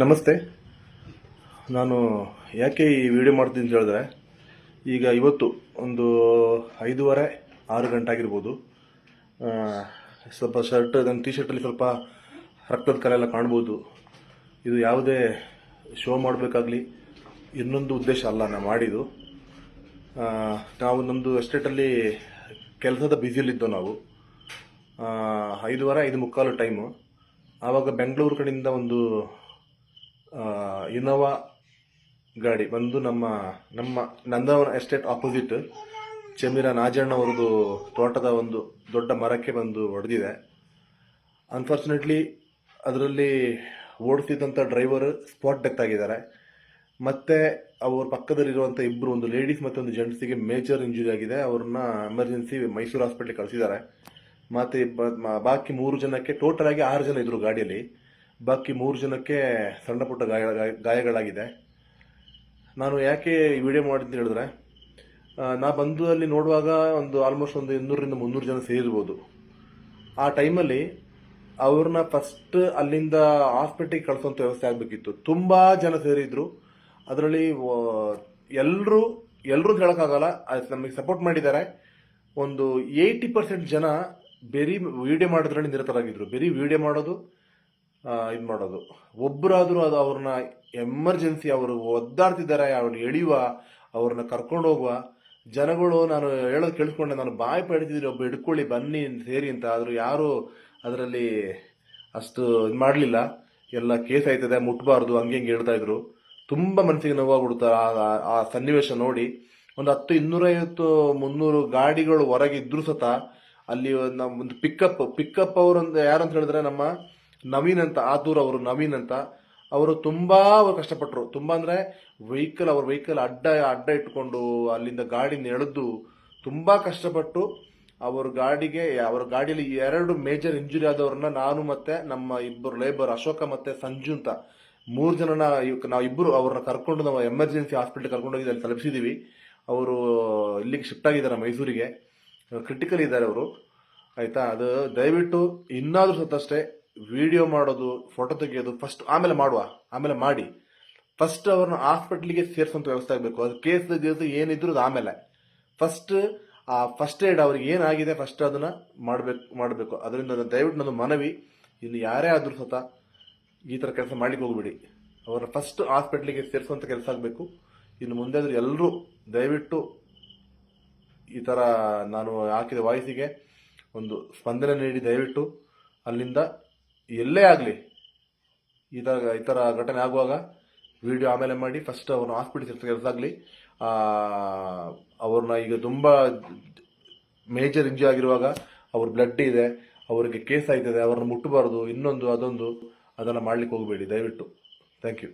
ನಮಸ್ತೆ. ನಾನು ಯಾಕೆ ಈ ವಿಡಿಯೋ ಮಾಡ್ತೀನಿ ಅಂತ ಹೇಳಿದ್ರೆ, ಈಗ ಇವತ್ತು ಒಂದು ಐದೂವರೆ, ಆರು ಗಂಟೆ ಆಗಿರ್ಬೋದು. ಸ್ವಲ್ಪ ಶರ್ಟ್ ನನ್ನ ಟಿ ಶರ್ಟಲ್ಲಿ ಸ್ವಲ್ಪ ರಕ್ತದ ಕಲೆ ಎಲ್ಲ ಕಾಣ್ಬೋದು. ಇದು ಯಾವುದೇ ಶೋ ಮಾಡಬೇಕಾಗ್ಲಿ, ಇನ್ನೊಂದು ಉದ್ದೇಶ ಅಲ್ಲ ನಾನು ಮಾಡಿದ್ದು. ನಾವು ನಮ್ಮದು ಎಸ್ಟೇಟಲ್ಲಿ ಕೆಲಸದ ಬ್ಯುಸಿಯಲ್ಲಿದ್ದೋ ನಾವು. ಐದೂವರೆ ಐದು ಮುಕ್ಕಾಲು ಟೈಮು ಆವಾಗ ಬೆಂಗಳೂರು ಕಡೆಯಿಂದ ಒಂದು ಇನೋವಾ ಗಾಡಿ ಬಂದು ನಮ್ಮ ನಮ್ಮ ನಂದವನ ಎಸ್ಟೇಟ್ ಆಪೋಸಿಟ್ ಚಮೀರ ನಾಜಣ್ಣ ಅವ್ರದ್ದು ತೋಟದ ಒಂದು ದೊಡ್ಡ ಮರಕ್ಕೆ ಬಂದು ಹೊಡೆದಿದೆ ಅನ್ಫಾರ್ಚುನೇಟ್ಲಿ ಅದರಲ್ಲಿ ಓಡಿಸಿದಂಥ ಡ್ರೈವರ್ ಸ್ಪಾಟ್ ಡೆತ್ ಆಗಿದ್ದಾರೆ ಮತ್ತೆ ಅವ್ರ ಪಕ್ಕದಲ್ಲಿರುವಂಥ ಇಬ್ಬರು ಒಂದು ಲೇಡೀಸ್ ಮತ್ತು ಒಂದು ಜೆಂಟ್ಸಿಗೆ ಮೇಜರ್ ಇಂಜುರಿ ಆಗಿದೆ. ಅವ್ರನ್ನ ಎಮರ್ಜೆನ್ಸಿ ಮೈಸೂರು ಹಾಸ್ಪಿಟ್ಲಿಗೆ ಕಳಿಸಿದ್ದಾರೆ. ಮತ್ತೆ ಬಾಕಿ ಮೂರು ಜನಕ್ಕೆ ಟೋಟಲ್ ಆಗಿ ಆರು ಜನ ಇದ್ರು ಗಾಡಿಯಲ್ಲಿ. ಬಾಕಿ ಮೂರು ಜನಕ್ಕೆ ಸಣ್ಣ ಪುಟ್ಟ ಗಾಯ ಗಾಯ- ಗಾಯಗಳಾಗಿದೆ. ನಾನು ಯಾಕೆ ಈ ವಿಡಿಯೋ ಮಾಡಿದ್ದು ಹೇಳಿದ್ರೆ ನಾ ಬಂದು ಅಲ್ಲಿ ನೋಡುವಾಗ ಒಂದು ಆಲ್ಮೋಸ್ಟ್ ಒಂದು ಇನ್ನೂರರಿಂದ ಮುನ್ನೂರು ಜನ ಸೇರಿರ್ಬೋದು. ಆ ಟೈಮಲ್ಲಿ ಅವ್ರನ್ನ ಫಸ್ಟ್ ಅಲ್ಲಿಂದ ಹಾಸ್ಪಿಟ್ಲಿಗೆ ಕಳಿಸೋಂಥ ವ್ಯವಸ್ಥೆ ಆಗಬೇಕಿತ್ತು. ತುಂಬ ಜನ ಸೇರಿದ್ರು. ಅದರಲ್ಲಿ ಎಲ್ಲರೂ ಎಲ್ಲರೂ ಹೇಳೋಕ್ಕಾಗಲ್ಲ ನಮಗೆ ಸಪೋರ್ಟ್ ಮಾಡಿದ್ದಾರೆ. ಒಂದು ಏಯ್ಟಿ ಪರ್ಸೆಂಟ್ ಜನ ಬರೀ ವಿಡಿಯೋ ಮಾಡೋದ್ರಲ್ಲಿ ನಿರತರಾಗಿದ್ರು. ಬರೀ ವಿಡಿಯೋ ಮಾಡೋದು ಇದು ಮಾಡೋದು. ಒಬ್ಬರಾದರೂ ಅದು ಅವ್ರನ್ನ ಎಮರ್ಜೆನ್ಸಿ ಅವರು ಒದ್ದಾಡ್ತಿದ್ದಾರೆ ಅವ್ರನ್ನ ಎಳೆಯುವ ಅವ್ರನ್ನ ಕರ್ಕೊಂಡು ಹೋಗುವ. ಜನಗಳು ನಾನು ಹೇಳೋದು ಕೇಳಿಸ್ಕೊಂಡೆ, ನಾನು ಬಾಯಿ ಪಡಿತಿದ್ದೀನಿ, ಒಬ್ಬ ಹಿಡ್ಕೊಳ್ಳಿ, ಬನ್ನಿ ಸೇರಿ ಅಂತ. ಆದರೂ ಯಾರು ಅದರಲ್ಲಿ ಅಷ್ಟು ಇದು ಮಾಡಲಿಲ್ಲ. ಎಲ್ಲ ಕೇಸ್ ಆಯ್ತದೆ, ಮುಟ್ಬಾರ್ದು, ಹಂಗೆ ಹಿಂಗೆ ಹೇಳ್ತಾ ಇದ್ರು. ತುಂಬ ಮನಸ್ಸಿಗೆ ನೋವಾಗ್ಬಿಡ್ತಾ ಆ- ಸನ್ನಿವೇಶ ನೋಡಿ. ಒಂದು ಹತ್ತು ಇನ್ನೂರೈವತ್ತು ಮುನ್ನೂರು ಗಾಡಿಗಳು ಹೊರಗೆ ಇದ್ರು ಸತ ಅಲ್ಲಿ ನಮ್ಮ ಒಂದು ಪಿಕಪ್ ಪಿಕಪ್ ಯಾರು ಅಂತ ಹೇಳಿದ್ರೆ ನಮ್ಮ ನವೀನ್ ಅಂತ, ಆತೂರ್ ಅವರು ನವೀನ್ ಅಂತ, ಅವರು ತುಂಬಾ ಅವರು ಕಷ್ಟಪಟ್ಟರು ತುಂಬಾ ಅಂದ್ರೆ ವೆಹಿಕಲ್ ಅವ್ರ ವೆಹಿಕಲ್ ಅಡ್ಡ ಅಡ್ಡ ಇಟ್ಕೊಂಡು ಅಲ್ಲಿಂದ ಗಾಡಿ ನೆಳೆದು ತುಂಬಾ ಕಷ್ಟಪಟ್ಟು ಅವ್ರ ಗಾಡಿಗೆ, ಅವರ ಗಾಡಿಯಲ್ಲಿ ಎರಡು ಮೇಜರ್ ಇಂಜುರಿ ಆದವ್ರನ್ನ ನಾನು ಮತ್ತೆ ನಮ್ಮ ಇಬ್ಬರು ಲೇಬರ್ ಅಶೋಕ ಮತ್ತೆ ಸಂಜು ಅಂತ ಮೂರು ಜನನ ನಾವು ಇಬ್ಬರು ಅವ್ರನ್ನ ಕರ್ಕೊಂಡು ನಾವು ಎಮರ್ಜೆನ್ಸಿ ಹಾಸ್ಪಿಟಲ್ ಕರ್ಕೊಂಡು ಹೋಗಿ ಅಲ್ಲಿ ತಲುಪಿಸಿದೀವಿ. ಅವರು ಇಲ್ಲಿಗೆ ಶಿಫ್ಟ್ ಆಗಿದ್ದಾರೆ ಮೈಸೂರಿಗೆ. ಕ್ರಿಟಿಕಲ್ ಇದ್ದಾರೆ ಅವರು. ಆಯ್ತಾ? ಅದು ದಯವಿಟ್ಟು ಇನ್ನಾದರೂ ಸತ್ತಷ್ಟೇ ವಿಡಿಯೋ ಮಾಡೋದು ಫೋಟೋ ತೆಗೆಯೋದು ಫಸ್ಟ್ ಆಮೇಲೆ ಮಾಡುವ, ಆಮೇಲೆ ಮಾಡಿ. ಫಸ್ಟ್ ಅವ್ರನ್ನ ಹಾಸ್ಪಿಟ್ಲಿಗೆ ಸೇರಿಸುವಂಥ ವ್ಯವಸ್ಥೆ ಆಗಬೇಕು. ಅದು ಕೇಸ್ ಗೀಸ್ ಏನಿದ್ರು ಅದು ಆಮೇಲೆ. ಫಸ್ಟ್ ಆ ಫಸ್ಟ್ ಏಡ್ ಅವ್ರಿಗೆ ಏನಾಗಿದೆ ಫಸ್ಟ್ ಅದನ್ನ ಮಾಡಬೇಕು ಮಾಡಬೇಕು. ಅದರಿಂದ ದಯವಿಟ್ಟು ನನ್ನ ಮನವಿ, ಇನ್ನು ಯಾರೇ ಆದ್ರೂ ಸತ ಈ ಥರ ಕೆಲಸ ಮಾಡ್ಲಿಕ್ಕೆ ಹೋಗ್ಬಿಡಿ. ಅವರ ಫಸ್ಟ್ ಹಾಸ್ಪಿಟ್ಲಿಗೆ ಸೇರಿಸುವಂಥ ಕೆಲಸ ಆಗಬೇಕು. ಇನ್ನು ಮುಂದೆ ಆದ್ರೂ ಎಲ್ಲರೂ ದಯವಿಟ್ಟು ಈ ಥರ ನಾನು ಹಾಕಿದ ವಾಯ್ಸಿಗೆ ಒಂದು ಸ್ಪಂದನೆ ನೀಡಿ ದಯವಿಟ್ಟು ಅಲ್ಲಿಂದ ಎಲ್ಲೇ ಆಗಲಿ ಈ ಥರ ಈ ಥರ ಘಟನೆ ಆಗುವಾಗ ವಿಡಿಯೋ ಆಮೇಲೆ ಮಾಡಿ ಫಸ್ಟ್ ಅವ್ರನ್ನ ಹಾಸ್ಪಿಟಲ್ ಸೇರಿಸಾಗಲಿ ಅವ್ರನ್ನ ಈಗ ತುಂಬ ಮೇಜರ್ ಇಂಜು ಆಗಿರುವಾಗ ಅವ್ರ ಬ್ಲಡ್ ಇದೆ, ಅವರಿಗೆ ಕೇಸ್ ಆಯ್ತದೆ, ಅವ್ರನ್ನ ಮುಟ್ಟಬಾರ್ದು ಇನ್ನೊಂದು ಅದೊಂದು, ಅದನ್ನು ಮಾಡ್ಲಿಕ್ಕೆ ಹೋಗಬೇಡಿ, ದಯವಿಟ್ಟು. Thank you